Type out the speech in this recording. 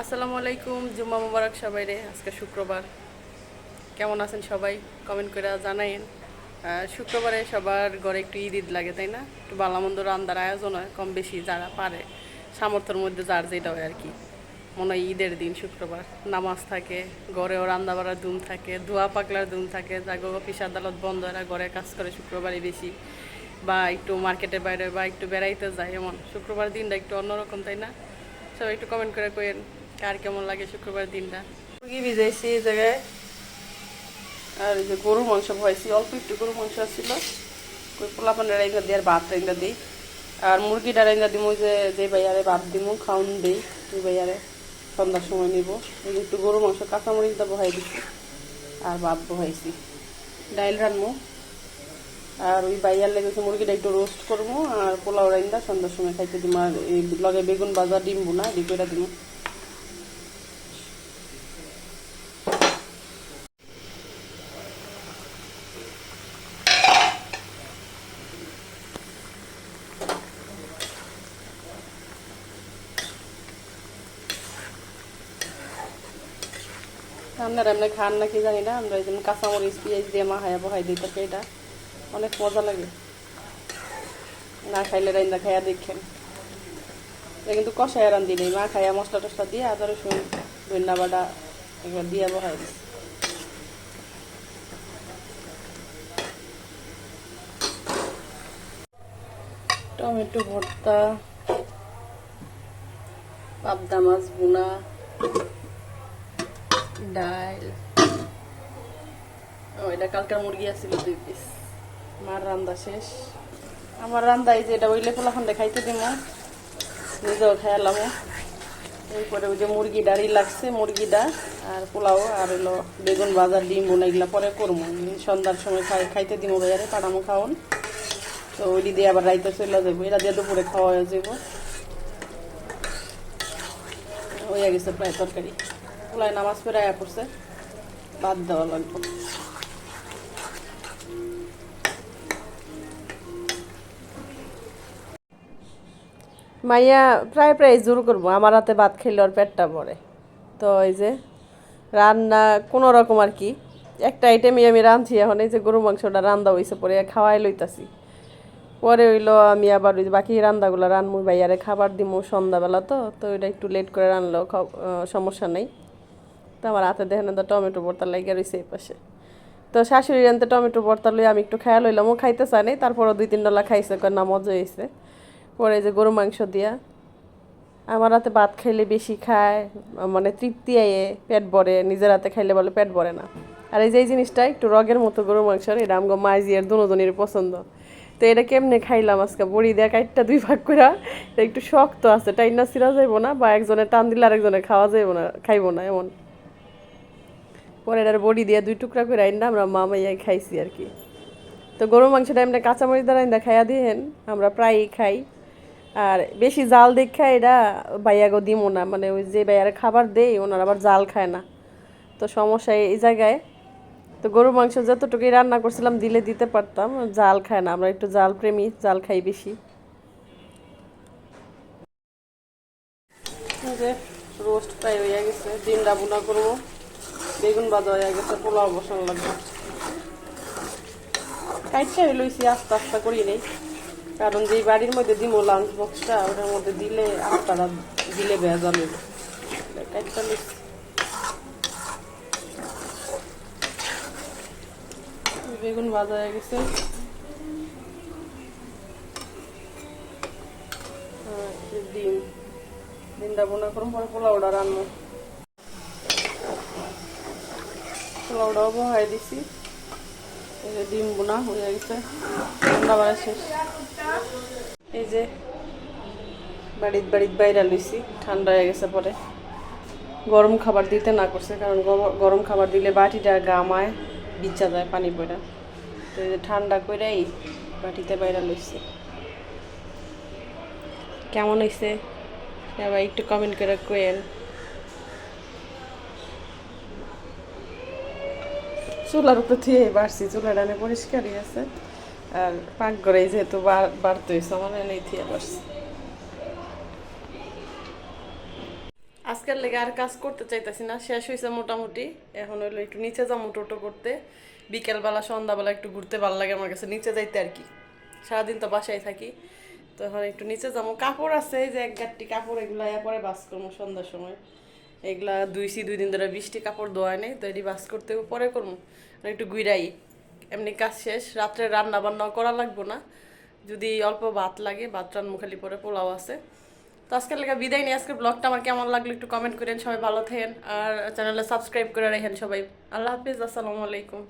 আসসালামু আলাইকুম, জুম্মা মুবারক সবাই রে, আজকে শুক্রবার। কেমন আছেন সবাই? কমেন্ট করে জানাইন শুক্রবারে সবার ঘরে একটু ঈদ ঈদ লাগে, তাই না? একটু বালামন্দ রান্নার আয়োজন হয়, কম বেশি যারা পারে, সামর্থ্যের মধ্যে যার যেটা হয় আর কি। মনে হয় ঈদের দিন শুক্রবার। নামাজ থাকে, ঘরেও রান্না বাড়ার ধুম থাকে, ধোয়া পাকলার ধুম থাকে, জাগো, অফিস আদালত বন্ধ এরা ঘরে কাজ করে শুক্রবারে বেশি। বা একটু মার্কেটের বাইরে বা একটু বেড়াইতে যায়, এমন। শুক্রবার দিনটা একটু অন্যরকম, তাই না? সবাই একটু কমেন্ট করে কইেন কার কেমন লাগে শুক্রবার দিনটা? মুরগি ভিজাইছি এই জায়গায়। আর এই যে গরু মাংস ভয়েছি অল্প একটু গরুর মাংস ছিল ওই পোলাপানের রাইন্দা দিই আর ভাত রাইন্দা দিই আর মুরগিটা রাইন্দা দিমু যে যে ভাইয়ারে ভাত দিমু খাউন দিই, দুই ভাইয়ারে। সন্ধ্যার সময় নিব। একটু গরু মাংস, কাঁচামরিচটা বহাই দিচ্ছি আর ভাত বহাইছি ডাইল রানবো আর ওই বাইয়ার লেগে লেগেছে মুরগিটা একটু রোস্ট করব আর পোলাও রাইন্দা সন্ধ্যার সময় খাইতে দিব আর লগে বেগুন ভাজা ডিম বোনা এদিক করে আপনারা এমনি খান নাকি জানি না, আমরা এই জন্য কাঁচামরিচ, পেঁয়াজ দিয়ে মাহায়া বহাই দিই তাকে এটা। অনেক মজা লাগে। না খাইলে রাইন্দা খাইয়া দেখেন। এটা কিন্তু কষায় রান্ধি নেই। মা খাইয়া মশলা টসলা দিয়ে আদা, রসুন ধন্যা বাটা এগুলো দিয়ে বহাই দিই টমেটো ভর্তা, পাবদা মাছ বোনা ডাল। ও, এটা কালকার মুরগি আছিল দুই পিস মার রান্দা শেষ। আমার রান্দা এই যে এটা ওইলে পোলা খন্ডে খাইতে দিব নিজেও খেয়ালাম এরপরে ওই যে মুরগি ডাড়ি লাগছে, মুরগিটা আর পোলাও আর হলো বেগুন বাজার ডিম বোনা এগুলা পরে করব সন্ধ্যার সময় খাই, খাইতে দিব বাজারে পাড়ামো খাওন। তো ওইটি দিয়ে আবার রাইতে চলে যাব এটা দিয়ে দুপুরে খাওয়া যাব হয়ে গেছে প্রায় তরকারি। পোলায় নামাজ পড়ে পড়ছে, বাদ দেওয়া লাগবে। মাইয়া প্রায় প্রায় জোর করব, আমার হাতে ভাত খেলে ওর পেটটা ভরে। তো এই যে রান্না কোনো রকম আর কি, একটা আইটেমই আমি রাঁধছি এখন, এই যে গরু মাংসটা রান্দা হয়েছে পরে খাওয়াই লইতাছি। পরে হইল আমি আবার ওই বাকি রান্দাগুলো রানমু বাইয়ারে খাবার দিমু সন্ধ্যাবেলা তো তো ওইটা একটু লেট করে রানলেও সমস্যা নেই। তো আমার হাতে দেখেন তো টমেটো ভর্তা লাগিয়ে রয়েছে এই পাশে। তো শাশুড়ি রানতে টমেটো ভর্তা লই আমি একটু খেয়াল হইলাম, ও খাইতে চায় নাই, তারপরও দুই তিন ডলা খাইছে, কয় না মজা হয়েছে পরে যে গরু মাংস দিয়া, আমার হাতে ভাত খাইলে বেশি খায় মানে তৃপ্তি আয়ে, পেট ভরে, নিজের হাতে খাইলে বলে পেট ভরে না। আর এই যে এই জিনিসটা, একটু রগের মতো গরু মাংসর এটা আমগো মাইজিয়ার দুজনের পছন্দ। তো এটা কেমনে খাইলাম আজকে? বড়ি দেয়া কাইটটা দুই ভাগ করে একটু শক্ত আছে, টাইনা সিরা যাইবো না, বা একজনের টান দিলে আরেকজনের খাওয়া যাইবো না, খাইবো না, এমন। পরে এটার বড়ি দিয়ে দুই টুকরা করে আইনা আমরা মা মাইয়াই খাইছি আর কি। তো গরু মাংসটা এমনি কাঁচামরিচ দ্বারা আইনা খাইয়া দিয়েন আমরা প্রায়ই খাই। আর বেশি জাল দেখা এটা বাইয়াগো দিমো না মানে ওই যে বাইয়ারে খাবার দেই, ওনার আবার জাল খায় না। তো সমস্যা এই জায়গায়। তো গরু মাংস যতটুকুই রান্না করছিলাম, দিলে দিতে পারতাম, জাল খায় না। আমরা একটু জাল প্রেমী, জাল খাই বেশি। রোস্ট প্রায় হয়ে গেছে ডিমটা বুনা করব। বেগুন ভাজা হয়ে গেছে, পোলাও বসানো লাগবে। কাইটটা লইছি আস্তে আস্তে করি নেই, কারণ যে বাড়ির মধ্যে দিব লাঞ্চ বক্সটা ওটার মধ্যে দিলে আস্তাটা দিলে ভেজা নেবে কাইটটা লইছি। বেগুন ভাজা হয়ে গেছে। ডিম। ডিমটা বোনা করুন, পরে পোলাওটা রান্না। পোলাওটাও বহাই দিছি। ডিম বোনা হয়ে গেছে। ঠান্ডা বাড়া শেষ। এই যে বাড়ির বাড়ির বাইরে লইছি। ঠান্ডা হয়ে গেছে পরে। গরম খাবার দিতে না করছে, কারণ গরম খাবার দিলে বাটিটা গামায় বিচ্ছা যায় পানি পড়া তো এই যে ঠান্ডা কইরাই বাটিতে বাইরা লইছি। কেমন হয়েছে এবার একটু কমেন্ট করে কয়েন চুলার উপরে বাড়ছি, চুলার ডানে পরিষ্কারই আছে। আর পাক পাকঘরে যেহেতু বাড়তে হয়েছে আমার এনেই বাড়ছি। আজকের লেগে আর কাজ করতে চাইতেছি না, শেষ হয়েছে মোটামুটি। এখন হইল একটু নিচে যাব টোটো করতে। বিকেলবেলা, সন্ধ্যাবেলা একটু ঘুরতে ভালো লাগে আমার কাছে, নিচে যাইতে আর কি। সারাদিন তো বাসায় থাকি। তো এখন একটু নিচে যাব কাপড় আছে যে এক গাঠটি কাপড়, এগুলো পরে বাস করব সন্ধ্যার সময়। এগুলা দুইছি দুই দিন ধরে বৃষ্টি, কাপড় ধোয়া নেই, তো এটি বাস করতে পরে করব। একটু গুইরাই। এমনি কাজ শেষ, রাত্রে রান্না বান্নাও করা লাগবো না। যদি অল্প ভাত লাগে, ভাত রান্না খালি পরে, পোলাও আছে। তো আজকের লেখা বিদায় নিয়ে আজকের ব্লগটা আমার কেমন লাগল একটু কমেন্ট করেন সবাই ভালো থাকেন। আর চ্যানেলে সাবস্ক্রাইব করে রাখেন সবাই। আল্লাহ হাফিজ, আসসালামু আলাইকুম।